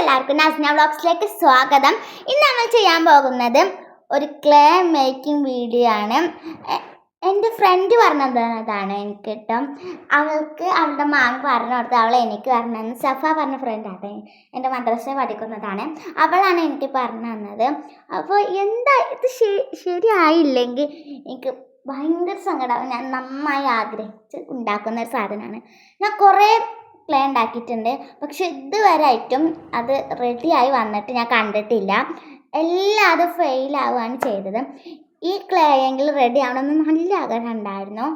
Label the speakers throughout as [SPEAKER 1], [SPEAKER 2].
[SPEAKER 1] എല്ലാവർക്കും നസ്ന വ്ളോഗ്സിലേക്ക് സ്വാഗതം. ഇന്ന് നമ്മൾ ചെയ്യാൻ പോകുന്നത് ഒരു ക്ലേ മേക്കിംഗ് വീഡിയോ ആണ്. എന്റെ ഫ്രണ്ട് പറഞ്ഞതാണ് എനിക്ക് കേട്ടോ അവൾക്ക് അവളുടെ മാമ പറഞ്ഞു കൊടുത്ത് അവൾ എനിക്ക് പറഞ്ഞു സഫ പറഞ്ഞ ഫ്രണ്ടാണ് എന്റെ മദ്രസ പഠിക്കുന്നതാണ്. അവളാണ് എനിക്ക് പറഞ്ഞു തന്നത്. അപ്പോൾ എന്താ ഇത് ശരിയായില്ലെങ്കിൽ എനിക്ക് ഭയങ്കര സങ്കടം. ഞാൻ നന്നായി ആഗ്രഹിച്ച് ഉണ്ടാക്കുന്ന ഒരു സാധനമാണ്. ഞാൻ കുറേ ക്ലേ ഉണ്ടാക്കിയിട്ടുണ്ട് പക്ഷെ ഇതുവരെയായിട്ടും അത് റെഡിയായി വന്നിട്ട് ഞാൻ കണ്ടിട്ടില്ല. എല്ലാം അത് ഫെയിൽ ആവുകയാണ് ചെയ്തത്. ഈ ക്ലേ എങ്കിലും റെഡി ആവണമെന്ന് നല്ല ആഗ്രഹം ഉണ്ടായിരുന്നു.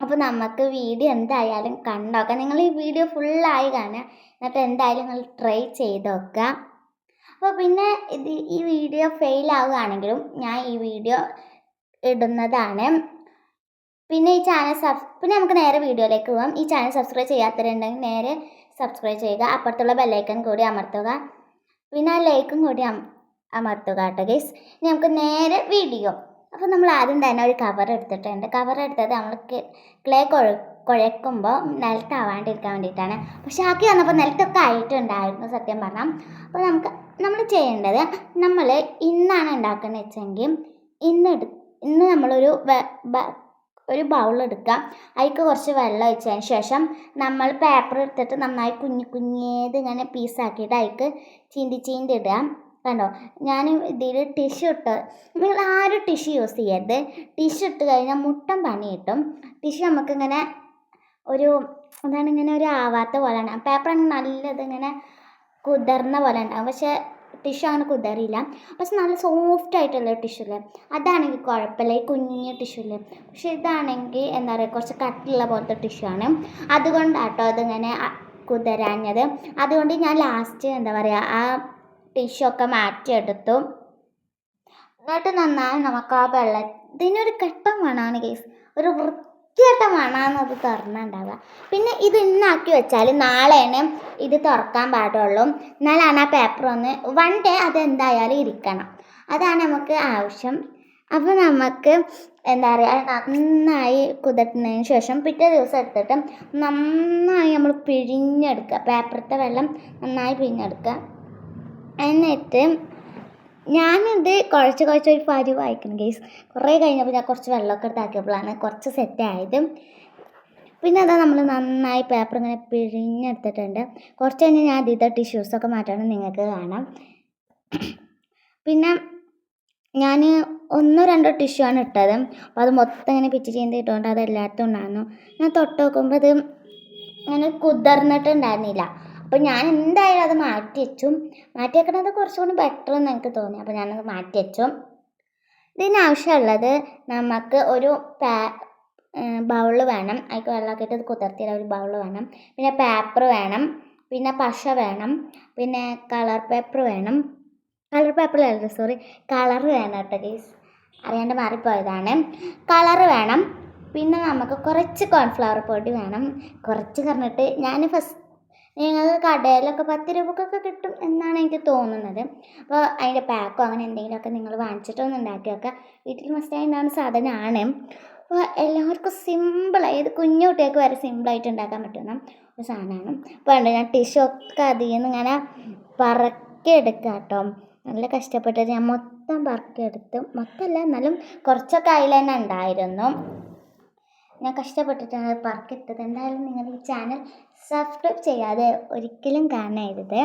[SPEAKER 1] അപ്പോൾ നമുക്ക് വീഡിയോ എന്തായാലും കണ്ടോക്കാം. നിങ്ങൾ ഈ വീഡിയോ ഫുള്ളായി കാണുക. എന്നിട്ട് എന്തായാലും നിങ്ങൾ ട്രൈ ചെയ്ത് നോക്കുക. അപ്പോൾ പിന്നെ ഇത് ഈ വീഡിയോ ഫെയിൽ ആവുകയാണെങ്കിലും ഞാൻ ഈ വീഡിയോ ഇടുന്നതാണ്. പിന്നെ ഈ ചാനൽ സബ് പിന്നെ നമുക്ക് നേരെ വീഡിയോയിലേക്ക് പോകാം ഈ ചാനൽ സബ്സ്ക്രൈബ് ചെയ്യാത്തവരുണ്ടെങ്കിൽ നേരെ സബ്സ്ക്രൈബ് ചെയ്യുക. അപ്പുറത്തുള്ള ബെല്ലൈക്കൺ കൂടി അമർത്തുക. പിന്നെ ആ ലൈക്കും കൂടി അമർത്തുക കേട്ടോ ഗൈസ് ഇനി നമുക്ക് നേരെ വീഡിയോ അപ്പോൾ നമ്മൾ ആദ്യം തന്നെ ഒരു കവർ എടുത്തിട്ടുണ്ട്. കവർ എടുത്തത് നമ്മൾ ക്ലേ കൊഴ കുഴക്കുമ്പോൾ നിലത്താവാണ്ടിരിക്കാൻ വേണ്ടിയിട്ടാണ്. പക്ഷെ ആക്കി വന്നപ്പോൾ നിലത്തൊക്കെ ആയിട്ടുണ്ടായിരുന്നു സത്യം പറഞ്ഞാൽ അപ്പോൾ നമുക്ക് നമ്മൾ ചെയ്യേണ്ടത് നമ്മൾ ഇന്നാണ് ഉണ്ടാക്കുന്നത് വെച്ചെങ്കിൽ ഇന്ന് ഇന്ന് നമ്മളൊരു ഒരു ബൗൾ എടുക്കുക അതിക്ക് കുറച്ച് വെള്ളം ഒഴിച്ചതിന് ശേഷം നമ്മൾ പേപ്പർ എടുത്തിട്ട് നന്നായി കുഞ്ഞു കുഞ്ഞേത് ഇങ്ങനെ പീസാക്കിയിട്ട് അതിക്ക് ചീന്തി ചീന്തി ഇടുക. കണ്ടോ? ഞാൻ ഇതിൽ ടിഷ്യൂ ഇട്ട് നിങ്ങൾ ആരും ടിഷ്യൂ യൂസ് ചെയ്യരുത്. ടിഷ്യൂ ഇട്ട് കഴിഞ്ഞാൽ മുട്ടം പണി കിട്ടും. ടിഷ്യൂ നമുക്കിങ്ങനെ ഒരു എന്താണ് ഇങ്ങനെ ഒരു ആവാത്ത പോലെയാണ്. പേപ്പർ നല്ലത് ഇങ്ങനെ കുതിർന്ന പോലെ ഉണ്ടാകും പക്ഷേ ടിഷ്യൂ അങ്ങനെ കുതറിയില്ല പക്ഷെ നല്ല സോഫ്റ്റ് ആയിട്ടുള്ള ടിഷ്യൂ അല്ലേ അതാണെങ്കിൽ കുഴപ്പമില്ല. ഈ കുഞ്ഞു ടിഷ്യൂ അല്ലേ പക്ഷെ ഇതാണെങ്കിൽ എന്താ പറയുക കുറച്ച് കട്ടിയുള്ള പോലത്തെ ടിഷ്യൂ ആണ്. അതുകൊണ്ടാട്ടോ അതിങ്ങനെ കുതരാഞ്ഞത്. അതുകൊണ്ട് ഞാൻ ലാസ്റ്റ് എന്താ പറയുക ആ ടിഷ്യൂ ഒക്കെ മാറ്റിയെടുത്തു. എന്നിട്ട് നന്നായി നമുക്ക് ആ വെള്ളം ഇതിനൊരു ഘട്ടം വേണമാണ് കേസ് ഒരു വൃത്തികെട്ട മണമാണ് അത് തുറന്നുണ്ടാവുക. പിന്നെ ഇത് ഇന്നാക്കി വെച്ചാൽ നാളെയാണ് ഇത് തുറക്കാൻ പാടുള്ളൂ. എന്നാലാണ് ആ പേപ്പർ ഒന്ന് വൺ ഡേ അത് എന്തായാലും ഇരിക്കണം. അതാണ് നമുക്ക് ആവശ്യം. അപ്പോൾ നമുക്ക് എന്താ പറയുക നന്നായി കുതിർന്നതിന് ശേഷം പിറ്റേ ദിവസം എടുത്തിട്ട് നന്നായി നമ്മൾ പിഴിഞ്ഞെടുക്കുക. പേപ്പറത്തെ വെള്ളം നന്നായി പിഴിഞ്ഞെടുക്കുക. എന്നിട്ട് ഞാനിത് കുഴച്ച് കുഴച്ച് ഒരു പരി വായിക്കണം ഗേസ് കുറേ കഴിഞ്ഞപ്പോൾ ഞാൻ കുറച്ച് വെള്ളമൊക്കെ എടുത്താക്കിയപ്പോഴാണ് കുറച്ച് സെറ്റ് ആയത്. പിന്നെ അതാ നമ്മൾ നന്നായി പേപ്പർ ഇങ്ങനെ പിഴിഞ്ഞെടുത്തിട്ടുണ്ട്. കുറച്ച് കഴിഞ്ഞ് ഞാൻ അതിന്റെ ടിഷ്യൂസൊക്കെ മാറ്റണം നിങ്ങൾക്ക് കാണാം. പിന്നെ ഞാൻ ഒന്നോ രണ്ടോ ടിഷ്യൂ ആണ് ഇട്ടത്. അപ്പോൾ അത് മൊത്തം ഇങ്ങനെ പിച്ച് ചെയ്ത് ഇട്ടുകൊണ്ട് അത് എല്ലായിടത്തും ഉണ്ടായിരുന്നു. ഞാൻ തൊട്ട് നോക്കുമ്പോൾ അത് അങ്ങനെ കുതിർന്നിട്ടുണ്ടായിരുന്നില്ല. അപ്പോൾ ഞാൻ എന്തായാലും അത് മാറ്റി വെച്ചു. മാറ്റി വെക്കണത് കുറച്ചുകൂടി ബെറ്റർ എന്ന് എനിക്ക് തോന്നി. അപ്പോൾ ഞാനത് മാറ്റി വെച്ചു. ഇതിനാവശ്യമുള്ളത് നമുക്ക് ഒരു പാ ബൗൾ വേണം. അതിൽ വെള്ളമൊക്കെ ഇട്ട് കുതിർത്തിയ ഒരു ബൗൾ വേണം. പിന്നെ പേപ്പർ വേണം. പിന്നെ പശ വേണം. പിന്നെ കളർ പേപ്പർ വേണം. കളർ പേപ്പർ അല്ല സോറി കളർ വേണം കേട്ടോ ഗീസ് അറിയാണ്ട് മാറിപ്പോയതാണ്. കളർ വേണം. പിന്നെ നമുക്ക് കുറച്ച് കോൺഫ്ലവർ പൊടി വേണം. കുറച്ച് പറഞ്ഞിട്ട് ഞാൻ ഫസ്റ്റ് നിങ്ങൾ കടയിലൊക്കെ പത്ത് രൂപക്കൊക്കെ കിട്ടും എന്നാണ് എനിക്ക് തോന്നുന്നത്. അപ്പോൾ അതിന്റെ പാക്കോ അങ്ങനെ എന്തെങ്കിലുമൊക്കെ നിങ്ങൾ വാങ്ങിച്ചിട്ടൊന്ന് ഉണ്ടാക്കി വെക്കുക. വീട്ടിൽ മസ്റ്റായി ഉണ്ടാകുന്ന സാധനമാണ്. അപ്പോൾ എല്ലാവർക്കും സിമ്പിളായി ഇത് കുഞ്ഞു കുട്ടികൾക്ക് വരെ സിമ്പിളായിട്ട് ഉണ്ടാക്കാൻ പറ്റുന്ന ഒരു സാധനമാണ്. ഉണ്ട് ഞാൻ ടിഷ്യൂ ഒക്കെ അതിൽ നിന്ന് ഇങ്ങനെ പറക്കി എടുക്കുക കേട്ടോ. നല്ല കഷ്ടപ്പെട്ടിട്ട് ഞാൻ മൊത്തം പറക്കിയെടുത്ത് മൊത്തമല്ല എന്നാലും കുറച്ചൊക്കെ അതിൽ തന്നെ ഉണ്ടായിരുന്നു. ഞാൻ കഷ്ടപ്പെട്ടിട്ടാണ് അത് പറക്കിട്ടത്. എന്തായാലും നിങ്ങൾ ഈ ചാനൽ സബ്സ്ക്രൈബ് ചെയ്യാതെ ഒരിക്കലും കാണരുത്.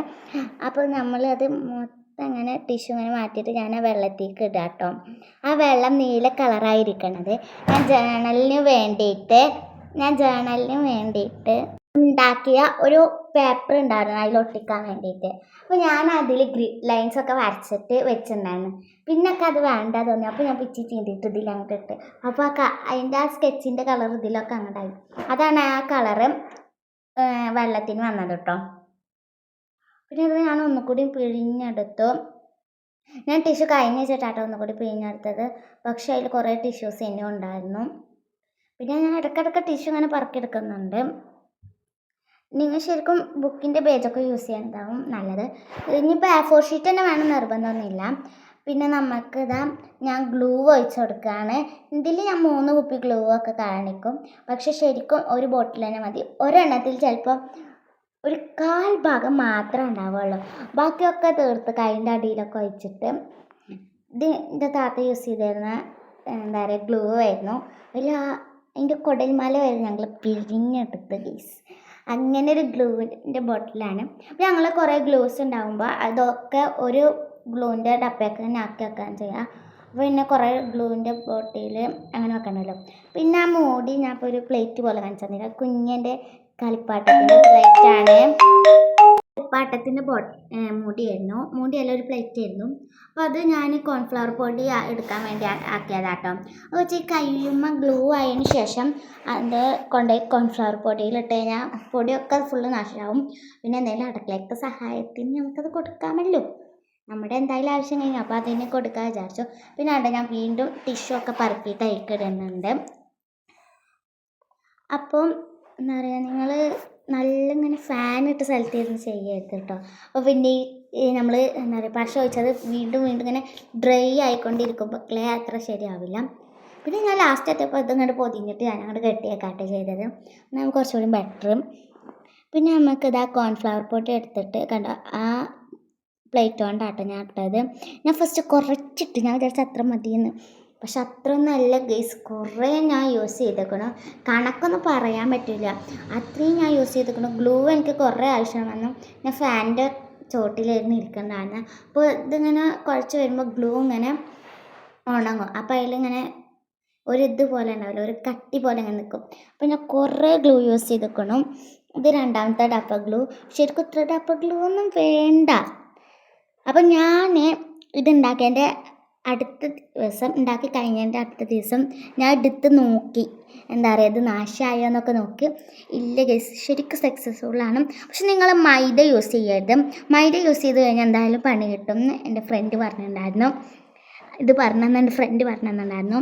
[SPEAKER 1] അപ്പോൾ നമ്മളത് മൊത്തം അങ്ങനെ ടിഷ്യൂ ഇങ്ങനെ മാറ്റിയിട്ട് ഞാൻ ആ വെള്ളത്തേക്ക് ഇടാം കേട്ടോ. ആ വെള്ളം നീല കളറായിരിക്കണത് ഞാൻ ജേണലിന് വേണ്ടിയിട്ട് ഞാൻ ജേണലിന് വേണ്ടിയിട്ട് ഉണ്ടാക്കിയ ഒരു പേപ്പർ ഉണ്ടായിരുന്നു അതിൽ ഒട്ടിക്കാൻ വേണ്ടിയിട്ട്. അപ്പോൾ ഞാൻ അതിൽ ഗ്രിഡ് ലൈൻസ് ഒക്കെ വരച്ചിട്ട് വെച്ചിട്ടുണ്ടായിരുന്നു. പിന്നൊക്കെ അത് വേണ്ട തോന്നി. അപ്പോൾ ഞാൻ പിച്ചി ചീന്തിയിട്ട് ഇതിൽ അങ്ങോട്ട് ഇട്ട്. അപ്പോൾ ആ അതിന്റെ ആ സ്കെച്ചിന്റെ കളർ ഇതിലൊക്കെ അങ്ങോട്ടായി അതാണ് ആ കളറ് വെള്ളത്തിന് വന്നത് കേട്ടോ പിന്നെ അത് ഞാൻ ഒന്നുകൂടി പിഴിഞ്ഞെടുത്തു. ഞാൻ ടിഷ്യൂ കഴിഞ്ഞ വെച്ചിട്ടാട്ടോ ഒന്നുകൂടി പിഴിഞ്ഞെടുത്തത്. പക്ഷേ അതിൽ കുറേ ടിഷ്യൂസ് ഇനിയും ഉണ്ടായിരുന്നു. പിന്നെ ഞാൻ ഇടയ്ക്കിടയ്ക്ക് ടിഷ്യൂ ഇങ്ങനെ പറക്കിയെടുക്കുന്നുണ്ട്. നിങ്ങൾ ശരിക്കും ബുക്കിന്റെ പേജൊക്കെ യൂസ് ചെയ്യുന്നതാവും നല്ലത്. ഇനിയിപ്പോൾ എ ഫോർ ഷീറ്റ് തന്നെ വേണം നിർബന്ധമൊന്നുമില്ല. പിന്നെ നമുക്ക് ഇതാ ഞാൻ ഗ്ലൂ ഒഴിച്ച് കൊടുക്കുകയാണ്. ഇതിൽ ഞാൻ മൂന്ന് കുപ്പി ഗ്ലൂ ഒക്കെ കാണിക്കും പക്ഷെ ശരിക്കും ഒരു ബോട്ടിൽ തന്നെ മതി. ഒരെണ്ണത്തിൽ ചിലപ്പോൾ ഒരു കാൽ ഭാഗം മാത്രമേ ഉണ്ടാവുള്ളൂ ബാക്കിയൊക്കെ തീർത്ത് കൈന്റെ അടിയിലൊക്കെ ഒഴിച്ചിട്ട് ഇത് എന്റെ താത്ത യൂസ് ചെയ്തിരുന്ന എന്താ പറയുക ഗ്ലൂ ആയിരുന്നു. അതിൽ അതിന്റെ കുടൽമാല വരെ ഞങ്ങൾ പിഴിഞ്ഞെടുത്ത് ഗീസ് അങ്ങനെ ഒരു ഗ്ലൂവിന്റെ ബോട്ടിലാണ് അപ്പോൾ ഞങ്ങൾ കുറേ ഗ്ലൂസ് ഉണ്ടാകുമ്പോൾ അതൊക്കെ ഒരു ഗ്ലൂവിന്റെ ഡപ്പയൊക്കെ ആക്കി വെക്കാൻ ചെയ്യുക അപ്പോൾ പിന്നെ കുറേ ഗ്ലൂവിന്റെ ബോട്ടിൽ അങ്ങനെ വെക്കണമല്ലോ പിന്നെ ആ മൂടി ഞാൻ ഇപ്പോൾ ഒരു പ്ലേറ്റ് പോലെ കാണിച്ചു തന്നില്ല. കുഞ്ഞിന്റെ കളിപ്പാട്ടത്തിന്റെ പ്ലേറ്റാണ് കളിപ്പാട്ടത്തിന്റെ ബോ മൂടിയായിരുന്നു. മൂടിയല്ല ഒരു പ്ലേറ്റ് ആയിരുന്നു. അപ്പോൾ അത് ഞാൻ കോൺഫ്ലവർ പൊടി എടുക്കാൻ വേണ്ടി ആക്കിയതാട്ടോ. അത് വെച്ച് കയ്യുമ്മ ഗ്ലൂ ആയതിന് ശേഷം അത് കൊണ്ടുപോയി കോൺഫ്ലവർ പൊടിയിലിട്ട് കഴിഞ്ഞാൽ പൊടിയൊക്കെ ഫുള്ള് നാശമാവും. പിന്നെ എന്തെങ്കിലും അടുക്കളയ്ക്ക് സഹായത്തിന് നമുക്കത് കൊടുക്കാമല്ലോ നമ്മുടെ എന്തായാലും ആവശ്യം കഴിഞ്ഞു. അപ്പോൾ അതിനെ കൊടുക്കാൻ വിചാരിച്ചു. പിന്നെ അവിടെ ഞാൻ വീണ്ടും ടിഷ്യൂ ഒക്കെ പറക്കിയിട്ട് അയക്കിടുന്നുണ്ട് അപ്പം എന്താ പറയുക നിങ്ങൾ നല്ല ഇങ്ങനെ ഫാൻ ഇട്ട സ്ഥലത്ത് ഇരുന്ന് ചെയ്യരുത് കേട്ടോ അപ്പോൾ പിന്നെ ഈ നമ്മൾ എന്താ പറയുക പശ ഒഴിച്ചത് വീണ്ടും വീണ്ടും ഇങ്ങനെ ഡ്രൈ ആയിക്കൊണ്ടിരിക്കുമ്പോൾ ക്ലേ അത്ര ശരിയാവില്ല. പിന്നെ ഞാൻ ലാസ്റ്റ് എത്തിയപ്പോൾ ഇതിങ്ങോട്ട് പൊതിഞ്ഞിട്ട് ഞാൻ അങ്ങോട്ട് കെട്ടിയേക്കാട്ടെ ചെയ്തത്. നമുക്ക് കുറച്ചുകൂടി ബെറ്റർ പിന്നെ നമുക്ക് ഇതാ കോൺഫ്ലവർ പൊട്ടി എടുത്തിട്ട് കണ്ടോ ആ പ്ലേറ്റ് കൊണ്ടാട്ടോ ഞാൻ ഇട്ടത്. ഞാൻ ഫസ്റ്റ് കുറച്ചിട്ട് ഞാൻ വിചാരിച്ച അത്ര മതിയെന്ന്. പക്ഷെ അത്ര നല്ല ഗെയ്സ് കുറേ ഞാൻ യൂസ് ചെയ്തേക്കണം. കണക്കൊന്നും പറയാൻ പറ്റില്ല അത്രയും ഞാൻ യൂസ് ചെയ്തേക്കണം. ഗ്ലൂ എനിക്ക് കുറേ ആവശ്യം വന്നു ഞാൻ ഫാനിന്റെ ചോട്ടിലായിരുന്നു ഇരിക്കേണ്ടതാണ് അപ്പോൾ ഇതിങ്ങനെ കുഴച്ച് വരുമ്പോൾ ഗ്ലൂ ഇങ്ങനെ ഉണങ്ങും. അപ്പോൾ അതിലിങ്ങനെ ഒരു ഇത് പോലെ ഉണ്ടാവില്ല. ഒരു കട്ടി പോലെ ഇങ്ങനെ നിൽക്കും. അപ്പോൾ ഞാൻ കുറേ ഗ്ലൂ യൂസ് ചെയ്തേക്കണം. ഇത് രണ്ടാമത്തെ ഡപ്പ ഗ്ലൂ. ശരിക്കും ഇത്ര ഡപ്പ ഗ്ലൂ ഒന്നും വേണ്ട. അപ്പം ഞാൻ ഇതുണ്ടാക്കിയതിന്റെ അടുത്ത ദിവസം ഉണ്ടാക്കി കഴിഞ്ഞതിന്റെ അടുത്ത ദിവസം ഞാൻ എടുത്ത് നോക്കി. എന്താ പറയുക ഇത് നാശമായോ എന്നൊക്കെ നോക്കി. ഇല്ല ഗസ് ശരിക്കും സക്സസ്ഫുള്ളാണ് പക്ഷെ നിങ്ങൾ മൈദ യൂസ് ചെയ്യരുത്. മൈദ യൂസ് ചെയ്ത് കഴിഞ്ഞാൽ എന്തായാലും പണി കിട്ടും എന്ന് എന്റെ ഫ്രണ്ട് പറഞ്ഞിട്ടുണ്ടായിരുന്നു. ഇത് പറഞ്ഞെന്ന് എന്റെ ഫ്രണ്ട് പറഞ്ഞിട്ടുണ്ടായിരുന്നു.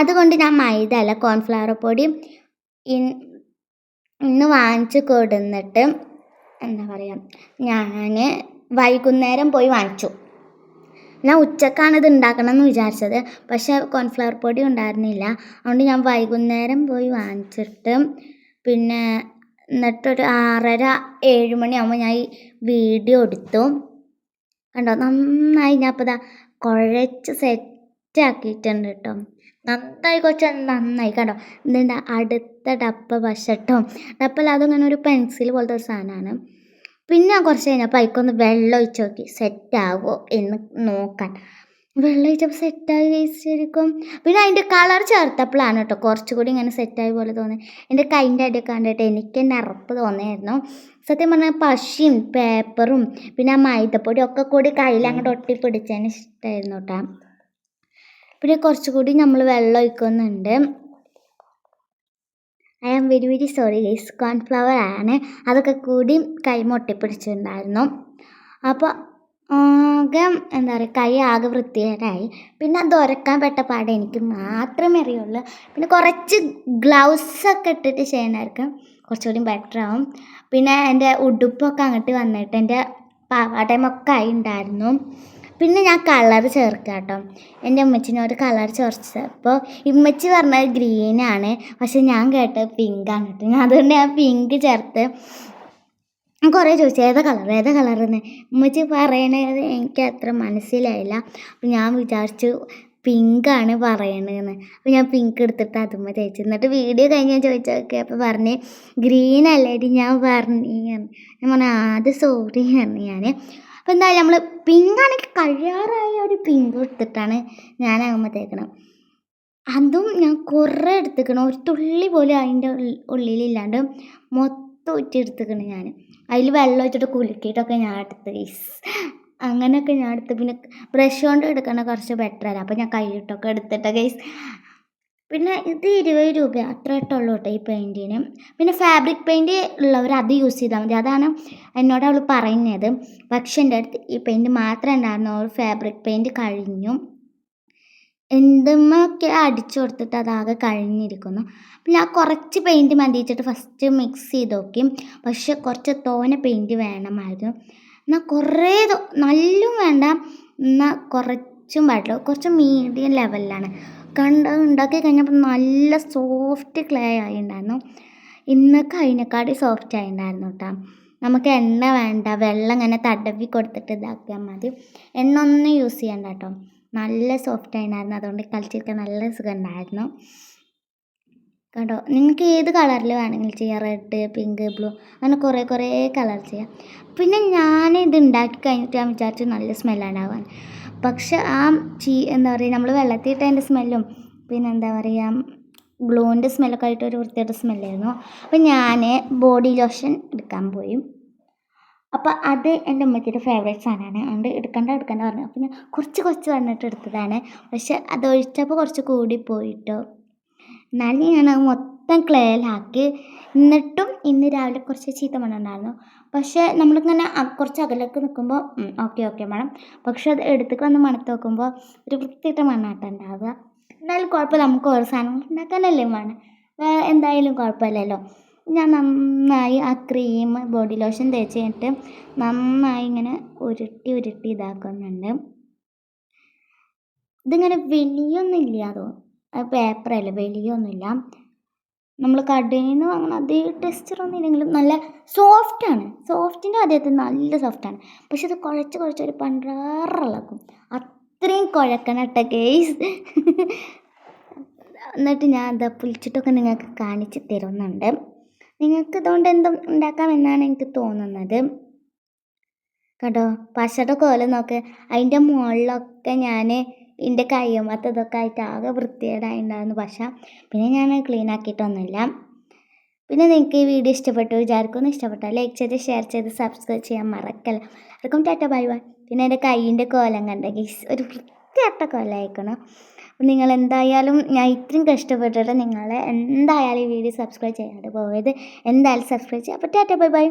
[SPEAKER 1] അതുകൊണ്ട് ഞാൻ മൈദ അല്ല കോൺഫ്ലവർ പൊടി ഇന്ന് വാങ്ങിച്ചു കൊടുന്നിട്ട് എന്താ പറയുക ഞാൻ വൈകുന്നേരം പോയി വാങ്ങിച്ചു. ഞാൻ ഉച്ചക്കാണ് ഇത് ഉണ്ടാക്കണം എന്ന് വിചാരിച്ചത്. പക്ഷേ കോൺഫ്ലവർ പൊടി ഉണ്ടായിരുന്നില്ല. അതുകൊണ്ട് ഞാൻ വൈകുന്നേരം പോയി വാങ്ങിച്ചിട്ട് പിന്നെ എന്നിട്ടൊരു ആറര ഏഴ് മണിയാകുമ്പോൾ ഞാൻ ഈ വീഡിയോ എടുത്തു. കണ്ടോ? നന്നായി ഞാൻ അപ്പോൾ ഇതാ കുഴച്ച് സെറ്റ് ആക്കിയിട്ടുണ്ട് കേട്ടോ നന്നായി കുറച്ച് നന്നായി. കണ്ടോ? എന്താ അടുത്ത ഡപ്പ വശട്ടോ. ഡപ്പല്ല അതിങ്ങനെ ഒരു പെൻസിൽ പോലത്തെ ഒരു സാധനമാണ്. പിന്നെ ഞാൻ കുറച്ച് കഴിഞ്ഞപ്പോൾ അതിക്കൊന്ന് വെള്ളം ഒഴിച്ച് നോക്കി. സെറ്റാകുമോ എന്ന് നോക്കാൻ. വെള്ളം ഒഴിച്ചപ്പോൾ സെറ്റായി ശരിക്കും. പിന്നെ അതിന്റെ കളർ ചേർത്തപ്പോഴാണ് കേട്ടോ കുറച്ചുകൂടി ഇങ്ങനെ സെറ്റായി പോലെ തോന്നി എന്റെ കൈന്റെ അടിയൊക്കെ കണ്ടിട്ട് എനിക്ക് നിറപ്പ് അറപ്പ് തോന്നിയായിരുന്നു. സത്യം പറഞ്ഞാൽ പശയും പേപ്പറും പിന്നെ ആ മൈദപ്പൊടി ഒക്കെ കൂടി കയ്യിൽ അങ്ങോട്ട് ഒട്ടിപ്പിടിച്ചതിന് ഇഷ്ടമായിരുന്നു കേട്ടോ പിന്നെ കുറച്ചുകൂടി നമ്മൾ വെള്ളം ഒഴിക്കുന്നുണ്ട്. I am very very sorry guys cornflour ആണ്. അതൊക്കെ കൂടി കൈ മുട്ടിപ്പിടിച്ചിട്ടുണ്ടായിരുന്നു. അപ്പോൾ ആകെ എന്താ പറയുക കൈ ആകെ വൃത്തികേടായി. പിന്നെ അത് ഉരക്കാൻ പെട്ട പാടെ എനിക്ക് മാത്രമേ അറിയുള്ളൂ. പിന്നെ കുറച്ച് ഗ്ലൗസ് ഒക്കെ ഇട്ടിട്ട് ചെയ്യണമായിരിക്കും. കുറച്ചുകൂടി ബെറ്റർ ആവും. പിന്നെ എന്റെ ഉടുപ്പൊക്കെ അങ്ങോട്ട് വന്നിട്ട് എന്റെ പാവാടയുമൊക്കെ ആയി ഉണ്ടായിരുന്നു. പിന്നെ ഞാൻ കളർ ചേർക്കാം കേട്ടോ എന്റെ ഉമ്മച്ചിനോട് കളർ ചോദിച്ചപ്പോൾ ഇമ്മച്ചി പറഞ്ഞത് ഗ്രീനാണ് പക്ഷെ ഞാൻ കേട്ടത് പിങ്കാണ് കേട്ടോ ഞാൻ അതുകൊണ്ട് ഞാൻ പിങ്ക് ചേർത്ത് കുറേ ചോദിച്ചു ഏതാ കളർ ഏതാ കളറെന്ന് ഉമ്മച്ചി പറയണത് എനിക്ക് അത്ര മനസ്സിലായില്ല. അപ്പം ഞാൻ വിചാരിച്ചു പിങ്കാണ് പറയണതെന്ന് അപ്പോൾ ഞാൻ പിങ്ക് എടുത്തിട്ട് അതുമ്മ തേച്ചു. എന്നിട്ട് വീഡിയോ കഴിഞ്ഞ് ഞാൻ ചോദിച്ചു നോക്കിയപ്പോൾ പറഞ്ഞ് ഗ്രീൻ അല്ലേടി? ഞാൻ പറഞ്ഞു ഞാൻ പറഞ്ഞു ആദ്യം സോറി പറഞ്ഞു ഞാൻ അപ്പോൾ എന്തായാലും നമ്മൾ പിങ്ക് ആണെങ്കിൽ കഴിയാറായ ഒരു പിങ്ക് എടുത്തിട്ടാണ് ഞാൻ ആകുമ്പോൾ തേക്കണം അതും ഞാൻ കുറേ എടുത്തിക്കണം. ഒരു തുള്ളി പോലും അതിന്റെ ഉള്ളിലില്ലാണ്ട് മൊത്തം ഊറ്റി എടുത്തിക്കണം ഞാൻ അതിൽ വെള്ളം ഒഴിച്ചിട്ട് കുലുക്കിയിട്ടൊക്കെ ഞാൻ എടുത്ത് അങ്ങനെയൊക്കെ ഞാൻ എടുത്ത്. പിന്നെ ബ്രഷ് കൊണ്ട് എടുക്കണ കുറച്ച് ബെറ്റർ അല്ല. അപ്പോൾ ഞാൻ കൈയിട്ടൊക്കെ എടുത്തിട്ട് ഗൈസ് പിന്നെ ഇത് ഇരുപത് രൂപ അത്ര ഇട്ടുള്ളൂ കേട്ടോ ഈ പെയിന്റിന്. പിന്നെ ഫാബ്രിക് പെയിന്റ് ഉള്ളവർ അത് യൂസ് ചെയ്താൽ മതി. അതാണ് എന്നോട് അവൾ പറയുന്നത്. പക്ഷെ എന്റെ അടുത്ത് ഈ പെയിന്റ് മാത്രമേ ഉണ്ടായിരുന്നുള്ളൂ ഫാബ്രിക് പെയിന്റ് കഴിഞ്ഞു. എന്തുമ്മൊക്കെ അടിച്ചു കൊടുത്തിട്ട് അതാകെ കഴിഞ്ഞിരിക്കുന്നു. പിന്നെ ആ കുറച്ച് പെയിന്റ് മതിച്ചിട്ട് ഫസ്റ്റ് മിക്സ് ചെയ്ത് നോക്കി. പക്ഷെ കുറച്ച് തോനെ പെയിന്റ് വേണമായിരുന്നു. എന്നാൽ കുറേ നല്ലും വേണ്ട. എന്നാൽ കുറച്ചും പാടില്ല കുറച്ച് മീഡിയം ലെവലിലാണ് കണ്ട് ഉണ്ടാക്കി കഴിഞ്ഞപ്പോൾ നല്ല സോഫ്റ്റ് ക്ലേ ആയി ഉണ്ടായിരുന്നു ഇന്നൊക്കെ അതിനെക്കാട്ടി സോഫ്റ്റ് ആയി ഉണ്ടായിരുന്നു കേട്ടോ നമുക്ക് എണ്ണ വേണ്ട വെള്ളം ഇങ്ങനെ തടവി കൊടുത്തിട്ട് ഇതാക്കിയാൽ മതി. എണ്ണ ഒന്നും യൂസ് ചെയ്യണ്ട കേട്ടോ നല്ല സോഫ്റ്റ് ആയിട്ടുണ്ടായിരുന്നു. അതുകൊണ്ട് കളിച്ചിരിക്കാൻ നല്ല സുഖം ഉണ്ടായിരുന്നു കേട്ടോ നിങ്ങൾക്ക് ഏത് കളറിൽ വേണമെങ്കിലും ചെയ്യാം. റെഡ് പിങ്ക് ബ്ലൂ അങ്ങനെ കുറേ കുറേ കളർ ചെയ്യാം. പിന്നെ ഞാൻ ഇത് ഉണ്ടാക്കി കഴിഞ്ഞിട്ട് ഞാൻ വിചാരിച്ചു നല്ല സ്മെല്ലാണ് സ്മെല്ലുണ്ടാവാൻ പക്ഷെ ആ ചീ എന്താ പറയുക നമ്മൾ വെള്ളത്തിൽ ഇട്ടതിന്റെ സ്മെല്ലും പിന്നെ എന്താ പറയുക ഗ്ലൂവിന്റെ സ്മെല്ലൊക്കെ ആയിട്ട് ഒരു വൃത്തിയുടെ സ്മെല്ലായിരുന്നു. അപ്പം ഞാൻ ബോഡി ലോഷൻ എടുക്കാൻ പോയി. അപ്പോൾ അത് എന്റെ ഉമ്മച്ചിയുടെ ഫേവറേറ്റ് സാധനമാണ്. അതുകൊണ്ട് എടുക്കണ്ട എടുക്കണ്ട പറഞ്ഞു. അപ്പം ഞാൻ കുറച്ച് കുറച്ച് പറഞ്ഞിട്ട് എടുത്തതാണ്. പക്ഷെ അത് ഒഴിച്ചപ്പോൾ കുറച്ച് കൂടി പോയിട്ടോ. എന്നാലും ഞാൻ അത് മൊത്തം ക്ലേയിലാക്കി എന്നിട്ടും ഇന്ന് രാവിലെ കുറച്ച് ചീത്ത മണം ഉണ്ടായിരുന്നു പക്ഷേ നമ്മളിങ്ങനെ കുറച്ച് അകലേക്ക് നിൽക്കുമ്പോൾ ഓക്കെ ഓക്കെ മണം പക്ഷെ അത് എടുത്തേക്ക് വന്ന് മണത്ത് നോക്കുമ്പോൾ ഒരു വൃത്തിയിട്ട മണ്ണാട്ടം ഉണ്ടാവുക. എന്തായാലും കുഴപ്പമില്ല. നമുക്ക് ഓരോ സാധനങ്ങൾ ഉണ്ടാക്കാനല്ലേ വേണം എന്തായാലും കുഴപ്പമില്ലല്ലോ. ഞാൻ നന്നായി ആ ക്രീം ബോഡി ലോഷൻ തേച്ച് കഴിഞ്ഞിട്ട് നന്നായി ഇങ്ങനെ ഉരുട്ടി ഉരുട്ടി ഇതാക്കുന്നുണ്ട്. ഇതിങ്ങനെ വലിയൊന്നുമില്ല അത് പേപ്പറല്ല വലിയൊന്നുമില്ല നമ്മൾ കടയിൽ നിന്ന് വാങ്ങുന്ന അതേ ടെക്സ്ചറൊന്നും ഇല്ലെങ്കിലും നല്ല സോഫ്റ്റാണ് സോഫ്റ്റിന്റെ അദ്ദേഹത്തിന് നല്ല സോഫ്റ്റാണ് പക്ഷെ ഇത് കുഴച്ച് കുഴച്ച് ഒരു പണ്ടാറിളക്കും. അത്രയും കുഴക്കണം കേട്ടോ കേസ് എന്നിട്ട് ഞാൻ അത് പുളിച്ചിട്ടൊക്കെ നിങ്ങൾക്ക് കാണിച്ച് തരുന്നുണ്ട്. നിങ്ങൾക്ക് ഇതുകൊണ്ട് എന്തും ഉണ്ടാക്കാമെന്നാണ് എനിക്ക് തോന്നുന്നത്. കേട്ടോ പശയുടെ കോലം നോക്ക്. അതിന്റെ മുകളിലൊക്കെ ഞാൻ എന്റെ കയ്യുമ്പത്ത് ഇതൊക്കെ ആയിട്ട് ആകെ വൃത്തികേടായിട്ടുണ്ടായിരുന്നു പക്ഷെ പിന്നെ ഞാൻ ക്ലീൻ ആക്കിയിട്ടൊന്നുമില്ല. പിന്നെ നിങ്ങൾക്ക് ഈ വീഡിയോ ഇഷ്ടപ്പെട്ടു വിചാരിക്കുന്നു. ഇഷ്ടപ്പെട്ടാൽ ലൈക്ക് ചെയ്ത് ഷെയർ ചെയ്ത് സബ്സ്ക്രൈബ് ചെയ്യാൻ മറക്കല്ല. അതൊക്കെ ടാറ്റ ബൈ ബൈ. പിന്നെ എന്റെ കൈയിന്റെ കോലം കണ്ട ഗീസ് ഒരു വൃത്തിയാട്ട കോലമായിക്കണം അപ്പം നിങ്ങൾ എന്തായാലും ഞാൻ ഇത്രയും കഷ്ടപ്പെട്ടിട്ട് നിങ്ങൾ എന്തായാലും ഈ വീഡിയോ സബ്സ്ക്രൈബ് ചെയ്യാതെ പോയത് എന്തായാലും സബ്സ്ക്രൈബ് ചെയ്യുക അപ്പോൾ ടാറ്റ ബൈ ബൈ.